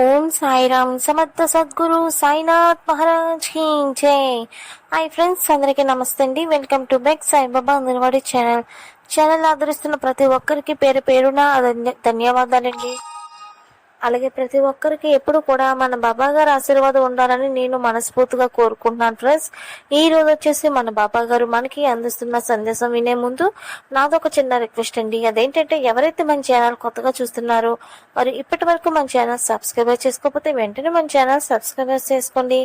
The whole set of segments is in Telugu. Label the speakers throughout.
Speaker 1: ఓం సాయిరామ్ సమర్థ సద్గురు సాయినాథ్ మహారాజ్కి జై. హాయ్ ఫ్రెండ్స్ అందరికీ నమస్తే అండి. Welcome to beg Saibaba Anganwadi channel. Channel ఆదరిస్తున్న ప్రతి ఒక్కరికి పేరు పేరున ధన్యవాదాలండి. అలాగే ప్రతి ఒక్కరికి ఎప్పుడు కూడా మన బాబా గారి ఆశీర్వాదం ఉండాలని నేను మనస్ఫూర్తిగా కోరుకుంటున్నాను ఫ్రెండ్స్ ఈ రోజు వచ్చేసి మన బాబా గారు మనకి అందిస్తున్న సందేశం వినే ముందు నాదొక చిన్న రిక్వెస్ట్ అండి. అదేంటంటే ఎవరైతే మన ఛానల్ కొత్తగా చూస్తున్నారో మరి ఇప్పటి వరకు మన ఛానల్ సబ్స్క్రైబ్ చేసుకోకపోతే వెంటనే మన ఛానల్ సబ్స్క్రైబ్ చేసుకోండి.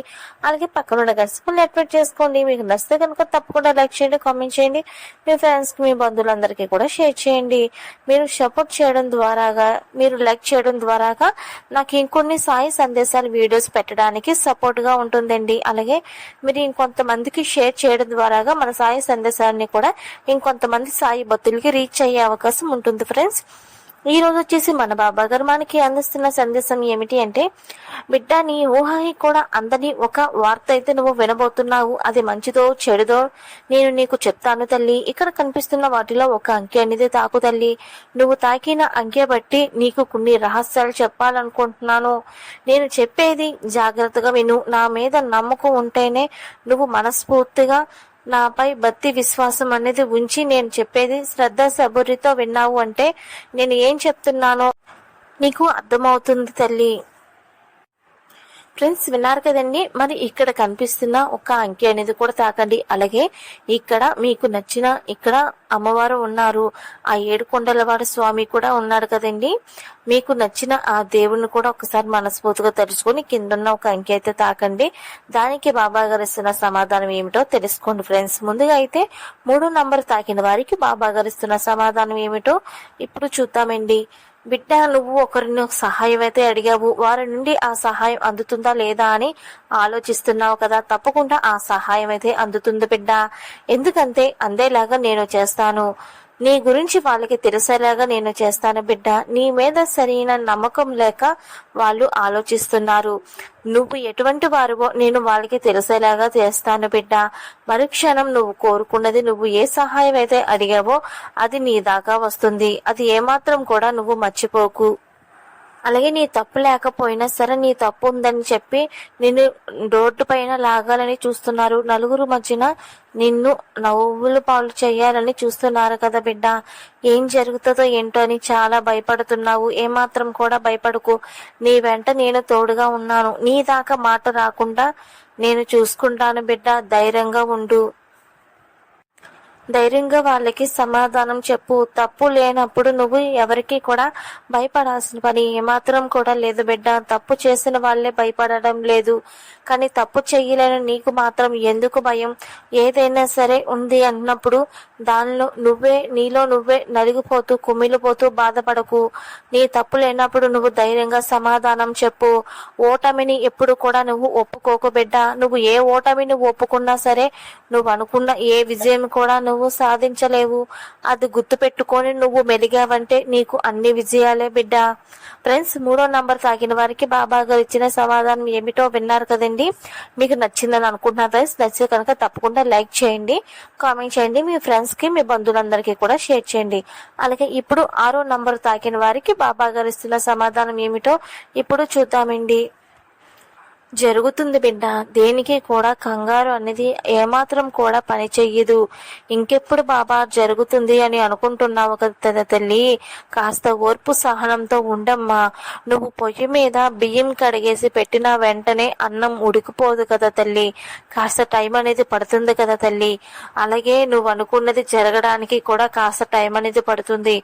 Speaker 1: అలాగే పక్కన ఉన్న గసిపుల్ని యాక్టివేట్ చేసుకోండి. మీకు నచ్చితే కనుక తప్పకుండా లైక్ చేయండి కామెంట్ చేయండి. మీ ఫ్రెండ్స్కి మీ బంధువులందరికీ కూడా షేర్ చేయండి. మీరు సపోర్ట్ చేయడం ద్వారాగా మీరు లైక్ చేయడం ద్వారాగా నాకు ఇంకొన్ని సాయి సందేశాలు వీడియోస్ పెట్టడానికి సపోర్ట్గా ఉంటుందండి. అలాగే మీరు ఇంకొంతమందికి షేర్ చేయడం ద్వారాగా మన సాయి సందేశాన్ని కూడా ఇంకొంతమంది సాయి భక్తులకి రీచ్ అయ్యే అవకాశం ఉంటుంది ఫ్రెండ్స్. ఈ రోజు వచ్చేసి మన బాబా గారు మనకి అందిస్తున్న సందేశం ఏమిటి అంటే బిడ్డ నీ ఊహకి కూడా అందని ఒక వార్త అయితే నువ్వు వినబోతున్నావు. అది మంచిదో చెడుదో నేను నీకు చెప్తాను తల్లి. ఇక్కడ కనిపిస్తున్న వాటిలో ఒక అంకె అనేది తాకు తల్లి. నువ్వు తాకిన అంకె బట్టి నీకు కొన్ని రహస్యాలు చెప్పాలనుకుంటున్నాను. నేను చెప్పేది జాగ్రత్తగా విను. నా మీద నమ్మకం ఉంటేనే నువ్వు మనస్ఫూర్తిగా నాపై భక్తి విశ్వాసం అనేది ఉంచి నేను చెప్పేది శ్రద్ధ సబురితో విన్నావు అంటే నేను ఏం చెప్తున్నానో నీకు అర్థమవుతుంది తల్లి. ఫ్రెండ్స్ విన్నారు కదండి మరి ఇక్కడ కనిపిస్తున్న ఒక అంకె అనేది కూడా తాకండి. అలాగే ఇక్కడ మీకు నచ్చిన ఇక్కడ అమ్మవారు ఉన్నారు. ఆ ఏడుకొండలవాడు స్వామి కూడా ఉన్నాడు కదండి. మీకు నచ్చిన ఆ దేవుణ్ణి కూడా ఒకసారి మనస్ఫూర్తిగా తెలుసుకొని కిందన్న ఒక అంకె అయితే తాకండి. దానికి బాబా గారు ఇస్తున్న సమాధానం ఏమిటో తెలుసుకోండి ఫ్రెండ్స్. ముందుగా అయితే మూడో నంబర్ తాకిన వారికి బాబా గారు ఇస్తున్న సమాధానం ఏమిటో ఇప్పుడు చూద్దామండి. బిడ్డ నువ్వు ఒకరిని సహాయం అయితే అడిగావు. వారి నుండి ఆ సహాయం అందుతుందా లేదా అని ఆలోచిస్తున్నావు కదా. తప్పకుండా ఆ సహాయం అయితే అందుతుంది బిడ్డ. ఎందుకంటే అందేలాగా నేను చేస్తాను. నీ గురించి వాళ్ళకి తెలిసేలాగా నేను చేస్తాను బిడ్డ. నీ మీద సరైన నమ్మకం లేక వాళ్ళు ఆలోచిస్తున్నారు. నువ్వు ఎటువంటి వారువో నేను వాళ్ళకి తెలిసేలాగా చేస్తాను బిడ్డ. మరుక్షణం నువ్వు కోరుకున్నది నువ్వు ఏ సహాయం అయితే అడిగావో అది నీ దాకా వస్తుంది. అది ఏమాత్రం కూడా నువ్వు మర్చిపోకు. అలాగే నీ తప్పు లేకపోయినా సరే నీ తప్పు ఉందని చెప్పి నిన్ను రోడ్డు పైన లాగాలని చూస్తున్నారు. నలుగురు మధ్యన నిన్ను నవ్వులు పాలు చేయాలని చూస్తున్నారు కదా బిడ్డ. ఏం జరుగుతుందో ఏంటో అని చాలా భయపడుతున్నావు. ఏమాత్రం కూడా భయపడకు. నీ వెంట నేను తోడుగా ఉన్నాను. నీ దాకా మాట రాకుండా నేను చూసుకుంటాను బిడ్డ. ధైర్యంగా ఉండు. ధైర్యంగా వాళ్ళకి సమాధానం చెప్పు. తప్పు లేనప్పుడు నువ్వు ఎవరికి కూడా భయపడాల్సిన పని ఏమాత్రం కూడా లేదు బిడ్డ. తప్పు చేసిన వాళ్ళే భయపడడం లేదు. కానీ తప్పు చెయ్యలేని నీకు మాత్రం ఎందుకు భయం? ఏదైనా సరే ఉంది అన్నప్పుడు దానిలో నువ్వే నీలో నువ్వే నలిగిపోతూ కుమిలిపోతూ బాధపడకు. నీ తప్పు లేనప్పుడు నువ్వు ధైర్యంగా సమాధానం చెప్పు. ఓటమిని ఎప్పుడు కూడా నువ్వు ఒప్పుకోకు బిడ్డ. నువ్వు ఏ ఓటమిని ఒప్పుకున్నా సరే నువ్వు అనుకున్న ఏ విజయం కూడా నువ్వు నువ్వు సాధించలేవు. అది గుర్తు పెట్టుకొని నువ్వు మెలిగావంటే నీకు అన్ని విజయాలే బిడ్డ. ఫ్రెండ్స్ మూడో నంబర్ తాకిన వారికి బాబా గారు ఇచ్చిన సమాధానం ఏమిటో విన్నారు కదండి? మీకు నచ్చిందని అనుకుంటున్నా ఫ్రెండ్స్. నచ్చితే కనుక తప్పకుండా లైక్ చేయండి కామెంట్ చేయండి మీ ఫ్రెండ్స్కి మీ బంధువులందరికీ కూడా షేర్ చేయండి. అలాగే ఇప్పుడు ఆరో నంబర్ తాకిన వారికి బాబా గారు ఇస్తున్న సమాధానం ఏమిటో ఇప్పుడు చూద్దామండి. జరుగుతుంది బిడ్డ. దేనికి కూడా కంగారు అనేది ఏమాత్రం కూడా పని చెయ్యదు. ఇంకెప్పుడు బాబా జరుగుతుంది అని అనుకుంటున్నావు కదా తల్లి. కాస్త ఓర్పు సహనంతో ఉండమ్మా. నువ్వు పొయ్యి మీద బియ్యం కడిగేసి పెట్టిన వెంటనే అన్నం ఉడికిపోదు కదా తల్లి. కాస్త టైం అనేది పడుతుంది కదా తల్లి. అలాగే నువ్వు అనుకున్నది జరగడానికి కూడా కాస్త టైం అనేది పడుతుంది.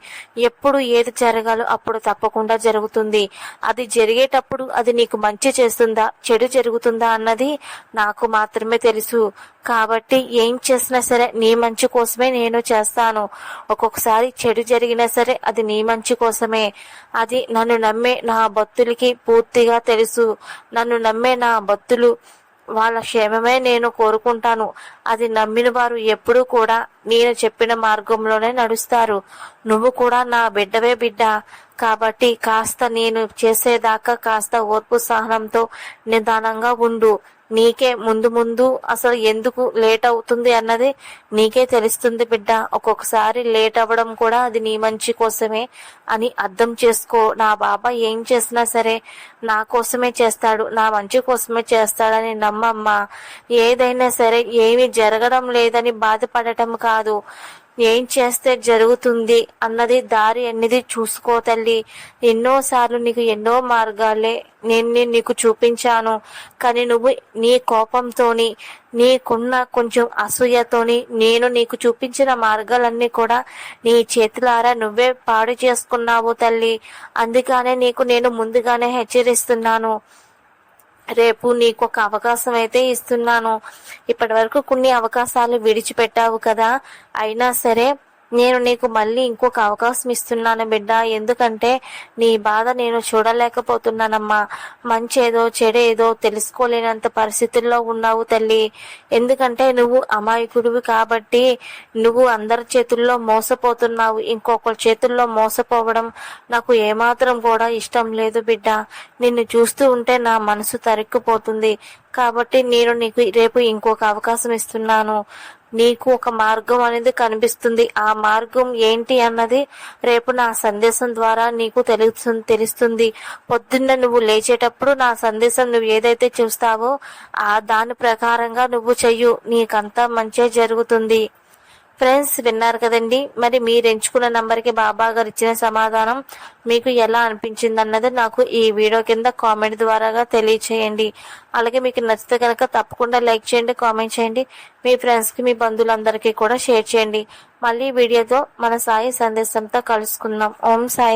Speaker 1: ఎప్పుడు ఏది జరగాలో అప్పుడు తప్పకుండా జరుగుతుంది. అది జరిగేటప్పుడు అది నీకు మంచి చేస్తుందా చెడు జరుగుతుందా అన్నది నాకు మాత్రమే తెలుసు. కాబట్టి ఏం చేసినా సరే నీ మంచి కోసమే నేను చేస్తాను. ఒక్కొక్కసారి చెడు జరిగినా సరే అది నీ మంచి కోసమే. అది నన్ను నమ్మే నా భక్తులకి పూర్తిగా తెలుసు. నన్ను నమ్మే నా భక్తులు వాళ్ళ క్షేమమే నేను కోరుకుంటాను. అది నమ్మిన వారు ఎప్పుడూ కూడా నేను చెప్పిన మార్గంలోనే నడుస్తారు. నువ్వు కూడా నా బిడ్డవే బిడ్డ. కాబట్టి కాస్త నేను చేసేదాకా కాస్త ఓర్పు సహనంతో నిదానంగా ఉండు. నీకే ముందు ముందు అసలు ఎందుకు లేట్ అవుతుంది అన్నది నీకే తెలుస్తుంది బిడ్డ. ఒక్కొక్కసారి లేట్ అవ్వడం కూడా అది నీ మంచి కోసమే అని అర్థం చేసుకో. నా బాబా ఏం చేసినా సరే నా కోసమే చేస్తాడు. నా మంచి కోసమే చేస్తాడని నమ్మమ్మా. ఏదైనా సరే ఏమీ జరగడం లేదని బాధపడటం కాదు కాదు ఏం చేస్తే జరుగుతుంది అన్నది దారి అన్నది చూసుకో తల్లి. ఎన్నోసార్లు నీకు ఎన్నో మార్గాలే నేను నేను నీకు చూపించాను. కానీ నువ్వు నీ కోపంతోని నీకున్న కొంచెం అసూయతోని నేను నీకు చూపించిన మార్గాలన్నీ కూడా నీ చేతులారా నువ్వే పాడు చేసుకున్నావు తల్లి. అందుకనే నీకు నేను ముందుగానే హెచ్చరిస్తున్నాను. రేపు నీకు ఒక అవకాశం అయితే ఇస్తున్నాను. ఇప్పటి వరకు కొన్ని అవకాశాలు విడిచిపెట్టావు కదా. అయినా సరే నేను నీకు మళ్ళీ ఇంకొక అవకాశం ఇస్తున్నాను బిడ్డ. ఎందుకంటే నీ బాధ నేను చూడలేకపోతున్నానమ్మా. మంచేదో చెడేదో తెలుసుకోలేనంత పరిస్థితుల్లో ఉన్నావు తల్లి. ఎందుకంటే నువ్వు అమాయకుడివి కాబట్టి నువ్వు అందరి చేతుల్లో మోసపోతున్నావు. ఇంకొకరి చేతుల్లో మోసపోవడం నాకు ఏమాత్రం కూడా ఇష్టం లేదు బిడ్డ. నిన్ను చూస్తూ ఉంటే నా మనసు తరుక్కుపోతుంది. కాబట్టి నేను నీకు రేపు ఇంకొక అవకాశం ఇస్తున్నాను. నీకు ఒక మార్గం అనేది కనిపిస్తుంది. ఆ మార్గం ఏంటి అన్నది రేపు నా సందేశం ద్వారా నీకు తెలుస్తుంది తెలుస్తుంది. పొద్దున్న నువ్వు లేచేటప్పుడు నా సందేశం నువ్వు ఏదైతే చూస్తావో ఆ దాని ప్రకారంగా నువ్వు చెయ్యు. నీకంతా మంచి జరుగుతుంది. ఫ్రెండ్స్ విన్నారు కదండి. మరి మీరు ఎంచుకున్న నంబర్కి బాబా గారు ఇచ్చిన సమాధానం మీకు ఎలా అనిపించింది అన్నది నాకు ఈ వీడియో కింద కామెంట్ ద్వారాగా తెలియచేయండి. అలాగే మీకు నచ్చితే కనుక తప్పకుండా లైక్ చేయండి కామెంట్ చేయండి. మీ ఫ్రెండ్స్కి మీ బంధువులందరికీ కూడా షేర్ చేయండి. మళ్ళీ వీడియోతో మన సాయి సందేశంతో కలుసుకుందాం. ఓం సాయి.